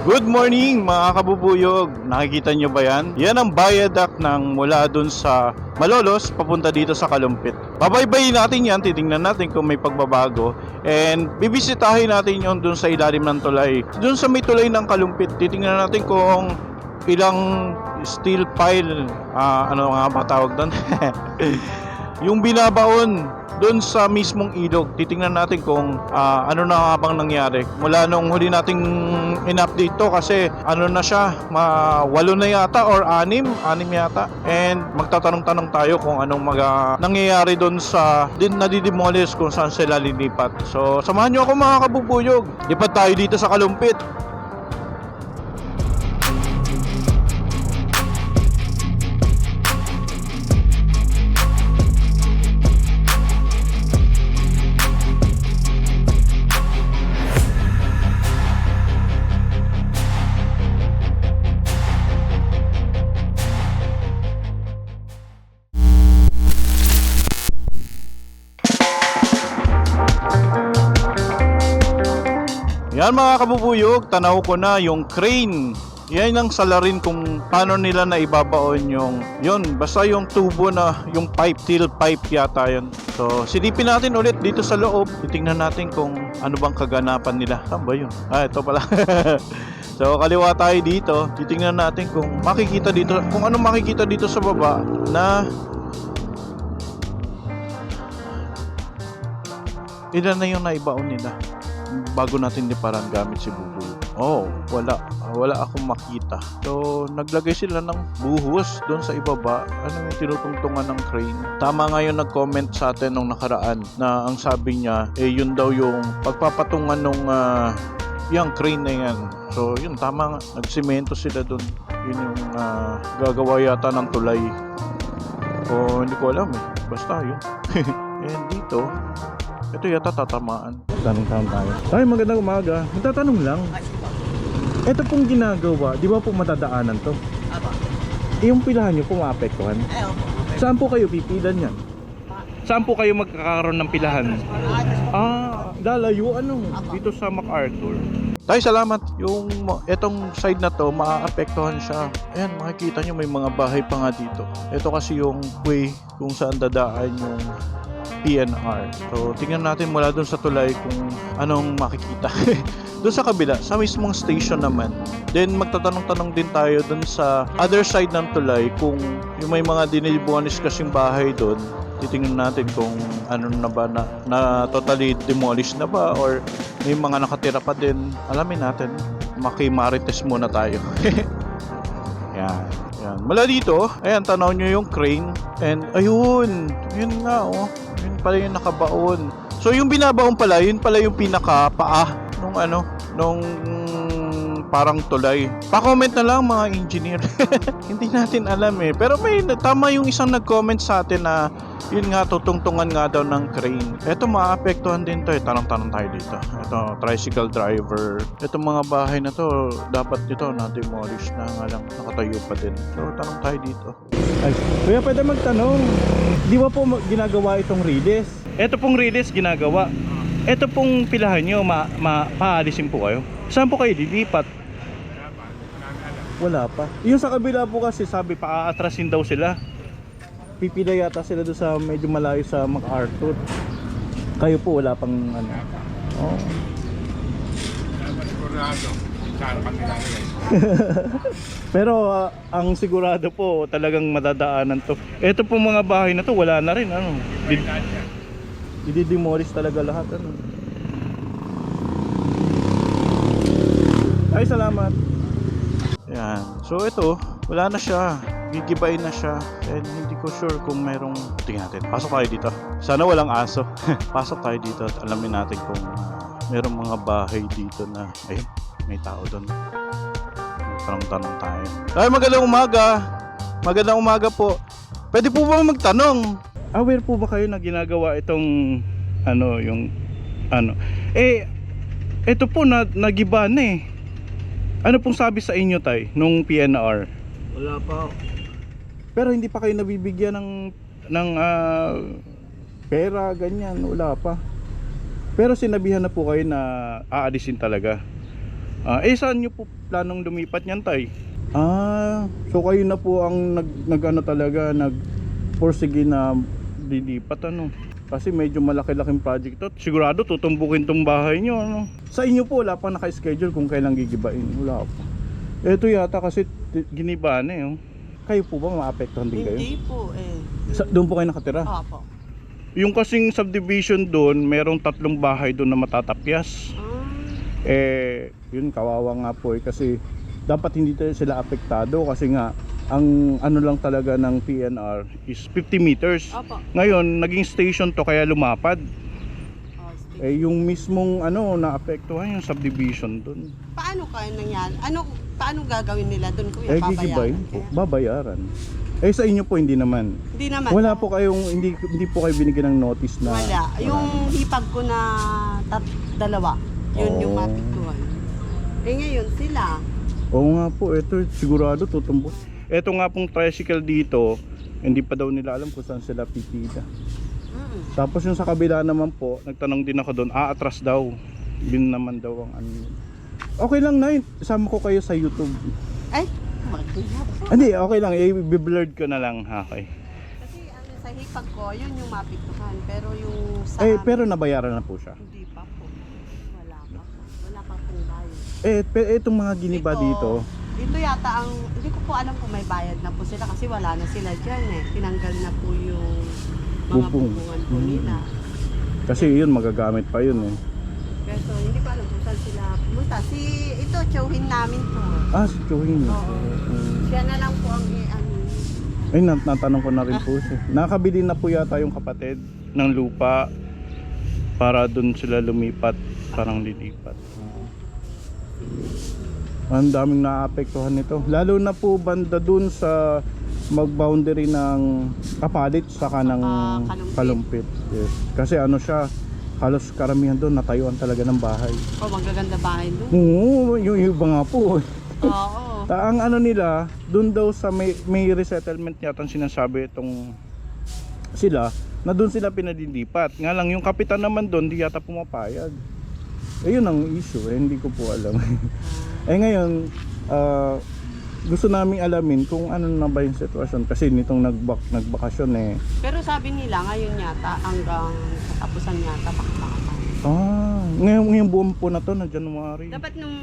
Good morning mga kabubuyog. Nakikita nyo ba yan? Yan ang viaduct ng mula dun sa Malolos papunta dito sa Kalumpit. Babaybayin natin yan, titingnan natin kung may pagbabago. And bibisitahin natin yon dun sa ilalim ng tulay. Dun sa may tulay ng Kalumpit, titingnan natin kung ilang steel pile, ah, ano nga ba tawag doon? yung binabaon doon sa mismong ilog. Titingnan natin kung ah, ano na nga bang nangyari. Mula nung huli nating in-update to kasi ano na siya, ma walo na yata or anim, anim yata. And magtatanong-tanong tayo kung anong mga nangyayari doon sa din nadidemolish kung saan sila lilipat. So, samahan niyo ako mga kabubuyog. Lipat tayo dito sa Kalumpit. Yan mga kabubuyog, tanaw ko na yung crane. Yan ang salarin kung paano nila na ibabaon yung yun basta yung tubo na yung pipe steel pipe yata yun. So silipin natin ulit dito sa loob. Titingnan natin kung ano bang kaganapan nila. Saan ba yun? Ah ito pala. So kaliwa tayo dito. Titingnan natin kung makikita dito kung ano makikita dito sa baba na ilan na yung naibaon nila bago natin liparan gamit si Bubu. Oh, wala. Ah, Wala akong makita. So, naglagay sila ng buhos doon sa ibaba. Ano yung tinutungtungan ng crane? Tama nga yung nag-comment sa atin nung nakaraan na ang sabi niya, eh yun daw yung pagpapatungan nung ah, yung crane na yan. So, yun, tama nga. Nagsimento sila doon. Yun yung ah, gagawa yata ng tulay. O, hindi ko alam eh. Basta yun. And dito, ito yata tatamaan. Tanong-tanong tayo. Ay, magandang umaga. Magtatanong lang. Ito pong ginagawa, di ba po matadaanan to? Apa. Yung pilahan nyo po maapektuhan. Eh, opo. Saan po kayo pipilan yan? Saan po kayo magkakaroon ng pilahan? Ah, lalayo ano? Dito sa MacArthur. Tay, salamat. Yung etong side na to, maaapektuhan siya. Ayan, makikita nyo may mga bahay pa nga dito. Ito kasi yung way kung saan dadaan yung PNR. So, tingnan natin mula dun sa tulay kung anong makikita. doon sa kabila, sa mismong station naman. Then, magtatanong-tanong din tayo dun sa other side ng tulay kung yung may mga dinibuanis kasing bahay doon. Titingnan natin kung ano na ba na, na totally demolished na ba or may mga nakatira pa din. Alamin natin. Makimarites muna tayo. Yan. Yan. Mula dito, ayan, tanaw nyo yung crane. And, ayun. Yun nga, oh. Yun pala yung nakabaon. So, yung binabaon pala, yun pala yung pinaka-paa nung ano, nung parang tulay. Pa-comment na lang mga engineer. Hindi natin alam eh. Pero may tama yung isang nag-comment sa atin na yun nga tutungtungan nga daw ng crane. Ito maapektuhan din to eh. Tanong-tanong tayo dito. Ito tricycle driver. Ito mga bahay na to dapat dito na demolish na nga lang nakatayo pa din. So tanong tayo dito. Ay, kuya pwede magtanong. Di ba po ginagawa itong release? Ito pong release ginagawa. Ito pong pilahan nyo, ma, ma, paalisin po kayo. Saan po kayo lilipat? Wala pa. Yung sa kabila po kasi sabi pa aatrasin daw sila. Pipila yata sila doon sa medyo malayo sa MacArthur. Kayo po wala pang ano. Oh. Pero ah, ang sigurado po talagang madadaanan to. Ito po mga bahay na to wala na rin ano. Did, Dididemolish talaga lahat ano. Ay salamat. Yan. So ito, wala na siya. Gigibay na siya. And hindi ko sure kung merong... Tingnan natin. Pasok tayo dito. Sana walang aso. Pasok tayo dito at alamin natin kung merong mga bahay dito na... Ayun, may tao doon. Tanong-tanong tayo. Ay, magandang umaga. Magandang umaga po. Pwede po ba magtanong? Aware po ba kayo na ginagawa itong ano yung ano eh ito po na nagiba na eh ano pong sabi sa inyo tay nung PNR Wala pa. pero hindi pa kayo nabibigyan ng ng ah, pera ganyan wala pa pero sinabihan na po kayo na aalisin talaga Ah, eh saan nyo po planong lumipat niyan tay? Ah, so kayo na po ang nag, nag ano talaga, nag porsige na lilipat ano. Kasi medyo malaki-laking project to. Sigurado tutumbukin tong bahay nyo ano. Sa inyo po wala pa naka-schedule kung kailan gigibain. Wala pa. Ito yata kasi giniba na eh. oh. Kayo po ba maapektuhan din kayo? Hindi po eh. Sa, doon po kayo nakatira? Opo. Yung kasing subdivision doon, merong tatlong bahay doon na matatapyas. Ah, eh yun kawawa nga po eh kasi dapat hindi tayo sila apektado kasi nga ang ano lang talaga ng PNR is 50 meters opo. ngayon naging station to kaya lumapad. Eh yung mismong ano naapektuhan yung subdivision dun Paano kaya nangyari? Ano, paano gagawin nila doon kuya? eh gigibay Babayaran po babayaran eh sa inyo po hindi naman Hindi naman. wala po kayong hindi hindi po kayo binigyan ng notice na Wala. Yung hipag ko na tat, dalawa, yun yung Oh. mapiktuhan. Eh ngayon sila, Oo nga po, ito sigurado tutumbok. Ito nga pong tricycle dito, hindi pa daw nila alam kung saan sila pipila. Tapos yung sa kabila naman po, nagtanong din ako doon, aatras daw. Yun naman daw ang ano. yun. Okay lang na isama ko kayo sa YouTube. ay, po. Hindi, okay lang, i-blurred ko na lang, ha, okay. Kasi ano, sa hipag ko, yun yung mapiktuhan. Pero yung sa... Eh, pero nabayaran na po siya. Hindi pa po. Wala pa po. Wala pa pong bayad. Eh, pero itong mga giniba dito, Dito yata ang, hindi ko po alam kung may bayad na po sila kasi wala na sila dyan eh. Tinanggal na po yung Bubong. bubungan po Mm. nila. kasi yun, magagamit pa yun eh. Pero hindi ko alam kung saan sila pumunta. Si, ito, tiyuhin namin to. Ah, si Chewing. Oo. Siya na lang po ang eh, ano, Ay, nat- natanong ko na rin po siya. Nakabili na po yata yung kapatid ng lupa para dun sila lumipat, parang lilipat. Ang daming naapektuhan nito. Lalo na po banda dun sa mag-boundary ng kapalit saka ng Saka Kalumpit. kalumpit. Yes. Kasi ano siya, halos karamihan doon natayuan talaga ng bahay. oh, magaganda bahay doon. Oo, yung iba nga po. Oo. Ta ang ano nila, doon daw sa may, may resettlement yata sinasabi itong sila, na doon sila pinadilipat. Nga lang yung kapitan naman doon, di yata pumapayag. Eh yun ang issue, eh, hindi ko po alam. eh ngayon, ah, gusto namin alamin kung ano na ba yung sitwasyon kasi nitong nagbak nagbakasyon eh. Pero sabi nila ngayon yata hanggang katapusan yata pakpakan. Ah, ngayon, ngayong buwan po na to na January. Dapat nung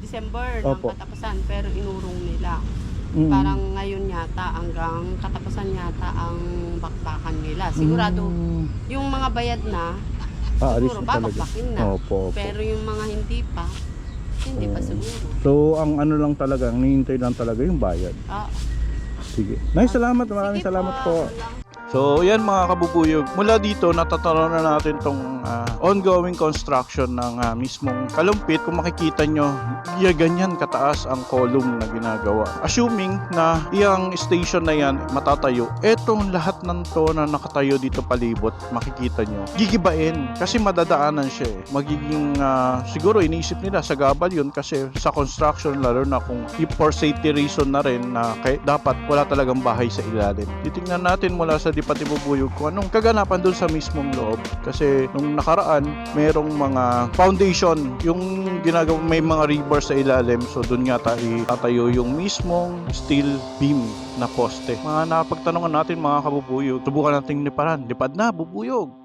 December Opo. ng katapusan pero inurong nila. Mm. Parang ngayon yata hanggang katapusan yata ang bakbakan nila. Sigurado Mm. yung mga bayad na Aalis siguro na talaga. babakbakin na. Opo, opo. Pero yung mga hindi pa, hindi pa Oo. siguro. So, ang ano lang talaga, ang hinihintay lang talaga yung bayad. Ah, Sige. Nice, salamat. Maraming sige salamat po. po. So, yan mga kabubuyog. Mula dito, natataroon na natin tong ah, ongoing construction ng ah, mismong kalumpit. Kung makikita nyo, iya ganyan kataas ang column na ginagawa. Assuming na iyang station na yan matatayo, etong lahat ng to na nakatayo dito palibot, makikita nyo, gigibain. Kasi madadaanan siya eh. Magiging, ah, siguro iniisip nila sa gabal yun kasi sa construction, lalo na kung for safety reason na rin na kay, dapat wala talagang bahay sa ilalim. Titingnan natin mula sa Dipati Bubuyog kung anong kaganapan doon sa mismong loob. Kasi nung nakaraan, merong mga foundation, yung ginagawa, may mga rebar sa ilalim. So doon nga tayo tatayo yung mismong steel beam na poste. Mga napagtanungan natin mga kabubuyog, subukan nating liparan. Lipad na, bubuyog!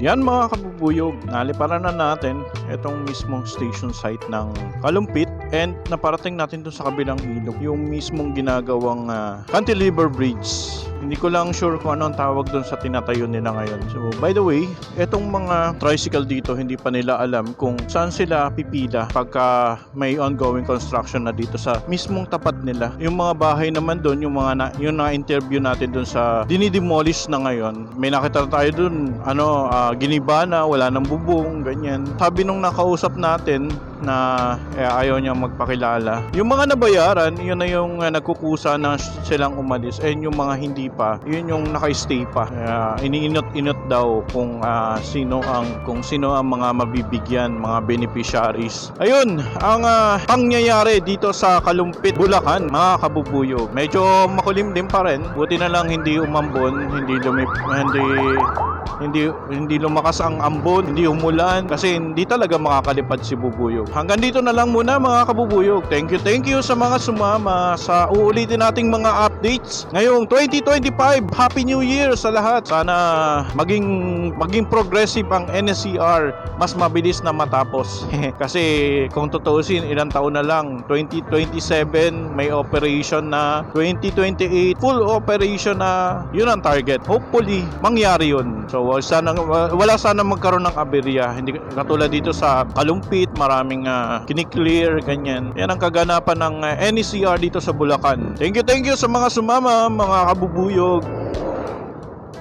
Yan mga kabubuyog, naliparan na natin itong mismong station site ng Kalumpit and naparating natin dun sa kabilang ilog, yung mismong ginagawang ah, cantilever bridge. Hindi ko lang sure kung ano ang tawag dun sa tinatayo nila ngayon. So, by the way, etong mga tricycle dito, hindi pa nila alam kung saan sila pipila pagka may ongoing construction na dito sa mismong tapat nila. Yung mga bahay naman dun, yung mga na, yung na-interview natin dun sa dinidemolish na ngayon. May nakita tayo dun, ano, ah, giniba na, wala nang bubong, ganyan. Sabi nung nakausap natin na eh, ayaw niya magpakilala. Yung mga nabayaran, yun na yung uh, nagkukusa na silang umalis. And yung mga hindi pa, yun yung naka-stay pa. Kaya iniinot-inot daw kung ah, sino ang kung sino ang mga mabibigyan, mga beneficiaries. Ayun, ang ah, pangyayari dito sa Kalumpit, Bulacan, mga kabubuyog. Medyo makulimlim pa rin. Buti na lang hindi umambon, hindi lumip, hindi hindi hindi lumakas ang ambon, hindi umulan kasi hindi talaga makakalipad si Bubuyog. Hanggang dito na lang muna mga kabubuyog. Thank you, thank you sa mga sumama sa uulitin nating mga updates. Ngayong 2025, Happy New Year sa lahat. Sana maging maging progressive ang NSCR, mas mabilis na matapos. kasi kung tutuusin, ilang taon na lang, 2027 may operation na, 2028 full operation na, yun ang target. Hopefully, mangyari yun. So, wala sana, wala sana magkaroon ng aberya. Hindi katulad dito sa Kalumpit, maraming uh, kiniklear, ganyan. Yan ang kaganapan ng uh, NECR dito sa Bulacan. Thank you, thank you sa mga sumama, mga kabubuyog.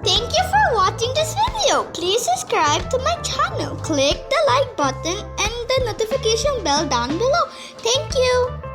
Thank you for watching this video. Please subscribe to my channel. Click the like button and the notification bell down below. Thank you.